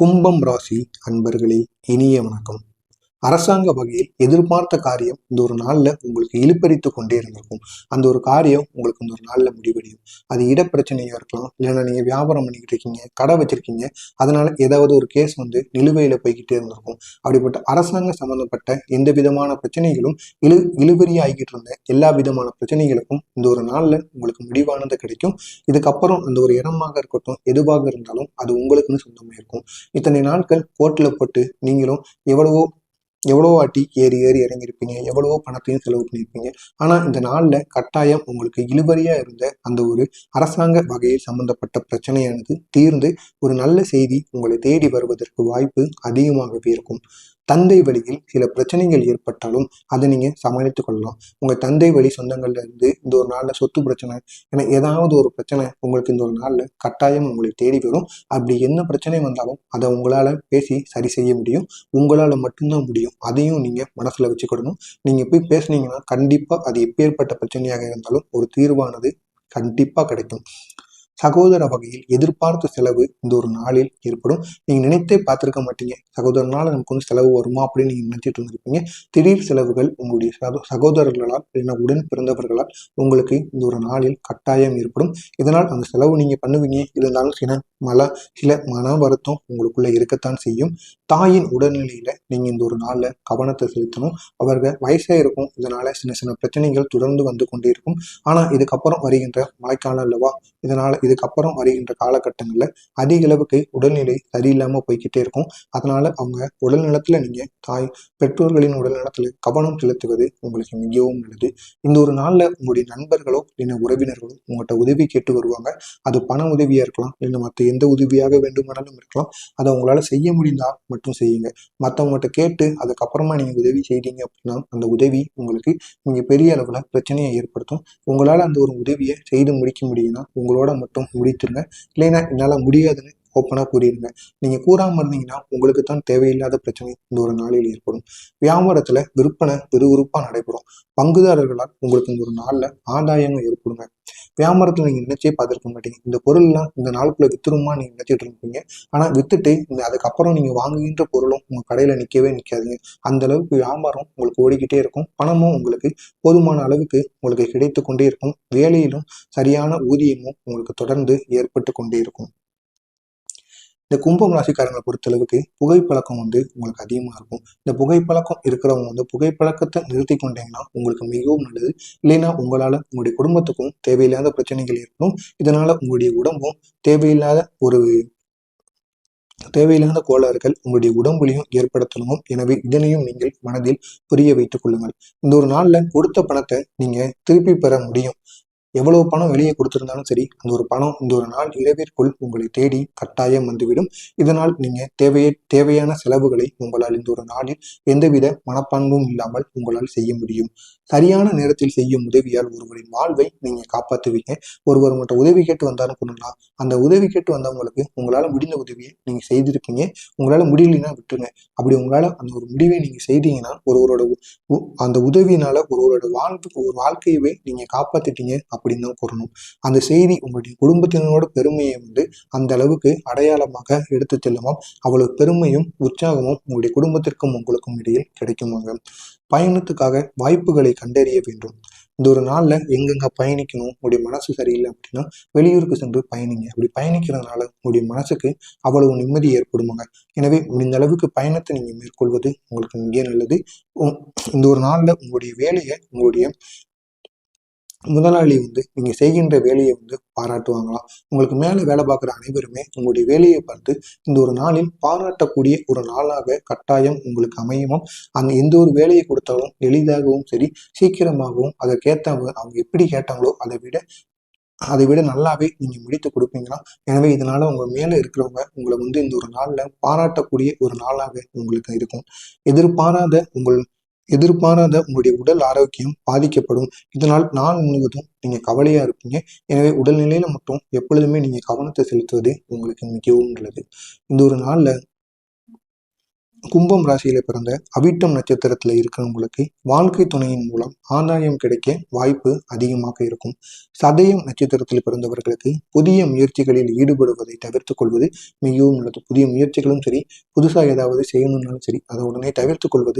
கும்பம் ராசி அன்பர்களே இனிய வணக்கம். அரசாங்க வகையில் எதிர்பார்த்த காரியம் இந்த ஒரு நாளில் உங்களுக்கு இழுப்பறித்து கொண்டே இருந்திருக்கும். அந்த ஒரு காரியம் உங்களுக்கு இந்த ஒரு நாளில் முடிவடையும். அது இடப்பிரச்சனையாக இருக்கலாம் இல்லைன்னா நீங்கள் வியாபாரம் பண்ணிக்கிட்டு இருக்கீங்க கடை வச்சிருக்கீங்க அதனால ஏதாவது ஒரு கேஸ் வந்து நிலுவையில் போய்கிட்டே இருந்திருக்கும். அப்படிப்பட்ட அரசாங்க சம்பந்தப்பட்ட எந்த விதமான பிரச்சனைகளும் இழு இழுபறி ஆகிட்டு இருந்த எல்லா விதமான பிரச்சனைகளுக்கும் இந்த ஒரு நாளில் உங்களுக்கு முடிவானது கிடைக்கும். இதுக்கப்புறம் அந்த ஒரு இடமாக இருக்கட்டும் எதுவாக இருந்தாலும் அது உங்களுக்குன்னு சொந்தமாக இருக்கும். இத்தனை நாட்கள் கோர்ட்டில் போட்டு நீங்களும் எவ்வளவோ எவ்வளோ வாட்டி ஏறி ஏறி இறங்கியிருப்பீங்க? எவ்வளவோ பணத்தையும் செலவு பண்ணியிருப்பீங்க? ஆனால் இந்த நாளில் கட்டாயம் உங்களுக்கு இழுபறியாக இருந்த அந்த ஒரு அரசாங்க வகையில் சம்பந்தப்பட்ட பிரச்சனையானது தீர்ந்து ஒரு நல்ல செய்தி உங்களை தேடி வருவதற்கு வாய்ப்பு அதிகமாகவே இருக்கும். தந்தை வழியில் சில பிரச்சனைகள் ஏற்பட்டாலும் அதை நீங்கள் சமாளித்து கொள்ளலாம். உங்கள் தந்தை வழி சொந்தங்கள்ல இருந்து இந்த ஒரு நாளில் சொத்து பிரச்சனை ஏன்னா ஏதாவது ஒரு பிரச்சனை உங்களுக்கு இந்த ஒரு நாளில் கட்டாயம் உங்களை தேடி வரும். அப்படி என்ன பிரச்சனை வந்தாலும் அதை உங்களால் பேசி சரி செய்ய முடியும். உங்களால் மட்டும்தான் முடியும். அதையும் நீங்கள் மனசில் வச்சுக்கிடணும். நீங்கள் போய் பேசுனீங்கன்னா கண்டிப்பாக அது எப்பேற்பட்ட பிரச்சனையாக இருந்தாலும் ஒரு தீர்வானது கண்டிப்பாக கிடைக்கும். சகோதர வகையில் எதிர்பார்த்த செலவு இந்த ஒரு நாளில் ஏற்படும். நீங்கள் நினைத்தே பார்த்துருக்க மாட்டீங்க. சகோதரனால நமக்கு வந்து செலவு வருமா அப்படின்னு நீங்கள் நினைச்சிட்டு இருந்திருப்பீங்க. திடீர் செலவுகள் உங்களுடைய சகோ- சகோதரர்களால் இல்லைன்னா உடன் பிறந்தவர்களால் உங்களுக்கு இந்த ஒரு நாளில் கட்டாயம் ஏற்படும். இதனால் அந்த செலவு நீங்கள் பண்ணுவீங்க. இருந்தாலும் சில மல சில மன வருத்தம் உங்களுக்குள்ள இருக்கத்தான் செய்யும். தாயின் உடல்நிலையில நீங்க இந்த ஒரு நாள்ல கவனத்தை செலுத்தணும். அவர்கள் வயசா இருக்கும். இதனால சின்ன சின்ன பிரச்சனைகள் தொடர்ந்து வந்து கொண்டே இருக்கும். ஆனா இதுக்கப்புறம் வருகின்ற மழைக்காலம் அல்லவா இதனால இதுக்கப்புறம் வருகின்ற காலகட்டங்களில் அதிக அளவுக்கு உடல்நிலை சரியில்லாமல் போய்க்கிட்டே இருக்கும். அதனால் அவங்க உடல்நலத்துல நீங்கள் தாய் பெற்றோர்களின் உடல்நலத்துல கவனம் செலுத்துவது உங்களுக்கு மிகவும் நல்லது. இந்த ஒரு நாளில் உங்களுடைய நண்பர்களோ இல்லைன்னா உறவினர்களோ உங்கள்கிட்ட உதவி கேட்டு வருவாங்க. அது பண உதவியாக இருக்கலாம் இல்லை மற்ற எந்த உதவியாக வேண்டுமானாலும் இருக்கலாம். அதை உங்களால் செய்ய முடிந்தால் மட்டும் செய்யுங்க. மற்றவங்கள்ட்ட கேட்டு அதுக்கப்புறமா நீங்கள் உதவி செய்தீங்க அப்படின்னா அந்த உதவி உங்களுக்கு நீங்கள் பெரிய அளவில் பிரச்சனையை ஏற்படுத்தும். உங்களால் அந்த ஒரு உதவியை செய்து முடிக்க முடியும்னா உங்களோட மட்டும் முடித்துருங்க. இல்லைன்னா என்னால முடியாதுன்னு ஓப்பனாக கூறிடுங்க நீங்க கூறாம இருந்தீங்கன்னா உங்களுக்கு தான் தேவையில்லாத பிரச்சனை இந்த ஒரு நாளில் ஏற்படும். வியாபாரத்துல விற்பனை விறுவிறுப்பா நடைபெறும். பங்குதாரர்களால் உங்களுக்கு இந்த ஒரு நாள்ல ஆதாயங்கள் ஏற்படுங்க. வியாபாரத்தில் நீங்கள் நினைச்சே பார்த்துருக்க மாட்டீங்க. இந்த பொருள்லாம் இந்த நாளுக்குள்ள வித்துருமா நீங்கள் நினைச்சிட்டு இருப்பீங்க. ஆனால் வித்துட்டு இந்த அதுக்கப்புறம் நீங்கள் வாங்குகின்ற பொருளும் உங்கள் கடையில் நிற்கவே நிக்காதுங்க. அந்த அளவுக்கு வியாபாரம் உங்களுக்கு ஓடிக்கிட்டே இருக்கும். பணமும் உங்களுக்கு போதுமான அளவுக்கு உங்களுக்கு கிடைத்து கொண்டே இருக்கும். வேலையிலும் சரியான ஊதியமும் உங்களுக்கு தொடர்ந்து ஏற்பட்டு கொண்டே இருக்கும். இந்த கும்பம் ராசிக்காரங்களை பொறுத்தளவுக்கு புகைப்பழக்கம் வந்து உங்களுக்கு அதிகமாக இருக்கும். இந்த புகைப்பழக்கம் இருக்கிறவங்க வந்து புகைப்பழக்கத்தை நிறுத்தி கொண்டீங்கன்னா உங்களுக்கு மிகவும் நல்லது. இல்லைன்னா உங்களால் உங்களுடைய குடும்பத்துக்கும் தேவையில்லாத பிரச்சனைகள் ஏற்படும். இதனால உங்களுடைய உடம்பும் தேவையில்லாத ஒரு தேவையில்லாத கோளாறுகள் உங்களுடைய உடம்புலையும் ஏற்படுத்தணும். எனவே இதனையும் நீங்கள் மனதில் புரிய வைத்துக் கொள்ளுங்கள். இந்த ஒரு நாள்ல கொடுத்த பணத்தை நீங்க திருப்பி பெற முடியும். எவ்வளவு பணம் வெளியே கொடுத்திருந்தாலும் சரி அந்த ஒரு பணம் இந்த ஒரு நாள் இரவிற்குள் உங்களை தேடி கட்டாயம் வந்துவிடும். இதனால் நீங்க தேவைய தேவையான செலவுகளை உங்களால் இந்த ஒரு நாளில் எந்தவித மனப்பான்பும் இல்லாமல் உங்களால் செய்ய முடியும். சரியான நேரத்தில் செய்யும் உதவியால் ஒருவரின் வாழ்வை நீங்க காப்பாற்றுவீங்க. ஒருவர் உங்கள்கிட்ட உதவி கேட்டு வந்தாலும் பண்ணலாம் அந்த உதவி கேட்டு வந்தவங்களுக்கு உங்களால முடிந்த உதவியை நீங்க செய்திருப்பீங்க. உங்களால முடியலன்னா விட்டுருங்க. அப்படி உங்களால அந்த ஒரு முடிவை நீங்க செய்தீங்கன்னா ஒருவரோட உ- அந்த உதவியினால ஒருவரோட வாழ்வுக்கு ஒரு வாழ்க்கையவே நீங்க காப்பாத்திட்டீங்க அப்படின்னு தான் கூறணும். அந்த செய்தி உங்களுடைய குடும்பத்தினரோட பெருமையை வந்து அந்த அளவுக்கு அடையாளமாக எடுத்து செல்லுமாம். அவ்வளவு பெருமையும் உற்சாகமும் உங்களுடைய குடும்பத்திற்கும் உங்களுக்கும் இடையில் கிடைக்குமாங்க. பயணத்துக்காக வாய்ப்புகளை கண்டறிய வேண்டும். இந்த ஒரு நாள்ல எங்கெங்க பயணிக்கணும் உங்களுடைய மனசு சரியில்லை அப்படின்னா வெளியூருக்கு சென்று பயணிங்க. அப்படி பயணிக்கிறதுனால உங்களுடைய மனசுக்கு அவ்வளவு நிம்மதி ஏற்படுமாங்க. எனவே முடிந்த அளவுக்கு பயணத்தை நீங்கள் மேற்கொள்வது உங்களுக்கு மிக நல்லது. இந்த ஒரு நாள்ல உங்களுடைய வேலையை உங்களுடைய முதலாளி வந்து நீங்கள் செய்கின்ற வேலையை வந்து பாராட்டுவாங்களாம் உங்களுக்கு மேலே வேலை பார்க்குற அனைவருமே உங்களுடைய வேலையை பார்த்து இந்த ஒரு நாளில் பாராட்டக்கூடிய ஒரு நாளாக கட்டாயம் உங்களுக்கு அமையுமாம் அந்த எந்த ஒரு வேலையை கொடுத்தாலும் எளிதாகவும் சரி சீக்கிரமாகவும் அதற்கேற்ற அவங்க எப்படி கேட்டாங்களோ அதை விட அதை விட நல்லாவே நீங்கள் முடித்து கொடுப்பீங்களா? எனவே இதனால் உங்கள் மேலே இருக்கிறவங்க உங்களை வந்து இந்த ஒரு நாளில் பாராட்டக்கூடிய ஒரு நாளாக உங்களுக்கு இருக்கும். எதிர்பாராத உங்கள் எதிர்பாராத உங்களுடைய உடல் ஆரோக்கியம் பாதிக்கப்படும். இதனால் நாள் முழுவதும் நீங்க கவலையா இருப்பீங்க. எனவே உடல்நிலையில மட்டும் எப்பொழுதுமே நீங்க கவனத்தை செலுத்துவது உங்களுக்கு மிகவும் நல்லது. இந்த ஒரு நாள்ல கும்பம் ராசியில பிறந்த அவிட்டம் நட்சத்திரத்துல இருக்கிறவங்களுக்கு வாழ்க்கை துணையின் மூலம் ஆதாயம் கிடைக்க வாய்ப்பு அதிகமாக இருக்கும். சதயம் நட்சத்திரத்தில் பிறந்தவர்களுக்கு புதிய முயற்சிகளில் ஈடுபடுவதை தவிர்த்துக் கொள்வது மிகவும் நல்லது. புதிய முயற்சிகளும் சரி புதுசா ஏதாவது செய்யணும்னாலும் சரி அதை உடனே தவிர்த்துக் கொள்வது